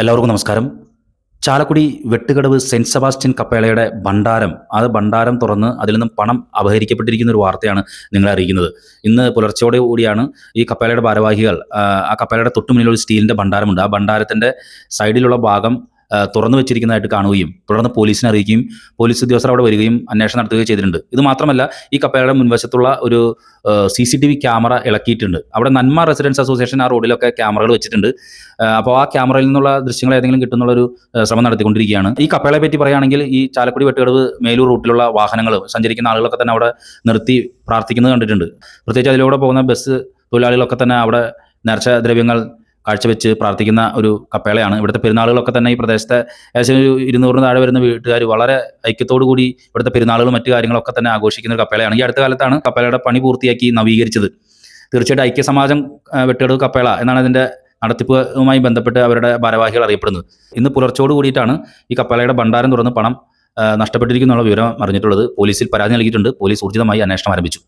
എല്ലാവർക്കും നമസ്കാരം. Chalakudy Vettukadavu Saint Sebastian കപ്പേളയുടെ ഭണ്ഡാരം അത് ഭണ്ഡാരം തുറന്ന് അതിൽ നിന്നും പണം അപഹരിക്കപ്പെട്ടിരിക്കുന്ന ഒരു വാർത്തയാണ് നിങ്ങളെ അറിയിക്കുന്നത്. ഇന്ന് പുലർച്ചയോടെ കൂടിയാണ് ഈ കപ്പേളയുടെ ഭാരവാഹികൾ ആ, കപ്പേളയുടെ തൊട്ടു മുന്നിൽ ഒരു സ്റ്റീലിന്റെ ഭണ്ഡാരമുണ്ട്. ആ ഭണ്ഡാരത്തിന്റെ സൈഡിലുള്ള ഭാഗം തുറന്നു വെച്ചിരിക്കുന്നതായിട്ട് കാണുകയും തുടർന്ന് പോലീസിനെ അറിയിക്കുകയും പോലീസ് ഉദ്യോഗസ്ഥർ അവിടെ വരികയും അന്വേഷണം നടത്തുകയും ചെയ്തിട്ടുണ്ട്. ഇത് മാത്രമല്ല ഈ കപ്പേളയുടെ മുൻവശത്തുള്ള ഒരു C C T V camera ഇളക്കിയിട്ടുണ്ട്. അവിടെ നന്മ റെസിഡൻസ് അസോസിയേഷൻ ആ റോഡിലൊക്കെ ക്യാമറകൾ വെച്ചിട്ടുണ്ട്. അപ്പോൾ ആ ക്യാമറയിൽ നിന്നുള്ള ദൃശ്യങ്ങൾ ഏതെങ്കിലും കിട്ടുന്നുള്ള ഒരു ശ്രമം നടത്തിക്കൊണ്ടിരിക്കുകയാണ്. ഈ കപ്പേളയെ പറ്റി പറയുകയാണെങ്കിൽ ഈ ചാലക്കുടി വെട്ടുകടവ് മേലൂർ റൂട്ടിലുള്ള വാഹനങ്ങൾ സഞ്ചരിക്കുന്ന ആളുകളൊക്കെ തന്നെ അവിടെ നിർത്തി പ്രാർത്ഥിക്കുന്നത് കണ്ടിട്ടുണ്ട്. പ്രത്യേകിച്ച് അതിലൂടെ പോകുന്ന ബസ് തൊഴിലാളികളൊക്കെ തന്നെ അവിടെ നേർച്ച ദ്രവ്യങ്ങൾ കാഴ്ചവെച്ച് പ്രാർത്ഥിക്കുന്ന ഒരു കപ്പേളയാണ്. ഇവിടുത്തെ പെരുന്നാളുകളൊക്കെ തന്നെ ഈ പ്രദേശത്തെ ഏകദേശം ഒരു ഇരുന്നൂറിന് താഴെ വരുന്ന വീട്ടുകാർ വളരെ ഐക്യത്തോടു കൂടി ഇവിടുത്തെ പെരുന്നാളുകളും മറ്റു കാര്യങ്ങളൊക്കെ തന്നെ ആഘോഷിക്കുന്ന ഒരു കപ്പേളയാണ്. ഈ അടുത്ത കാലത്താണ് കപ്പേളയുടെ പണി പൂർത്തിയാക്കി നവീകരിച്ചത്. തീർച്ചയായിട്ടും ഐക്യസമാജം വെട്ടുകടവ് കപ്പേള എന്നാണ് അതിന്റെ നടത്തിപ്പുമായി ബന്ധപ്പെട്ട് അവരുടെ ഭാരവാഹികൾ അറിയപ്പെടുന്നത്. ഇന്ന് പുലർച്ചോട് കൂടിയിട്ടാണ് ഈ കപ്പേളയുടെ ഭണ്ഡാരം തുറന്ന് പണം നഷ്ടപ്പെട്ടിരിക്കുന്നുള്ള വിവരം അറിഞ്ഞിട്ടുള്ളത്. പോലീസിൽ പരാതി നൽകിയിട്ടുണ്ട്. പോലീസ് ഊർജിതമായി അന്വേഷണം ആരംഭിച്ചു.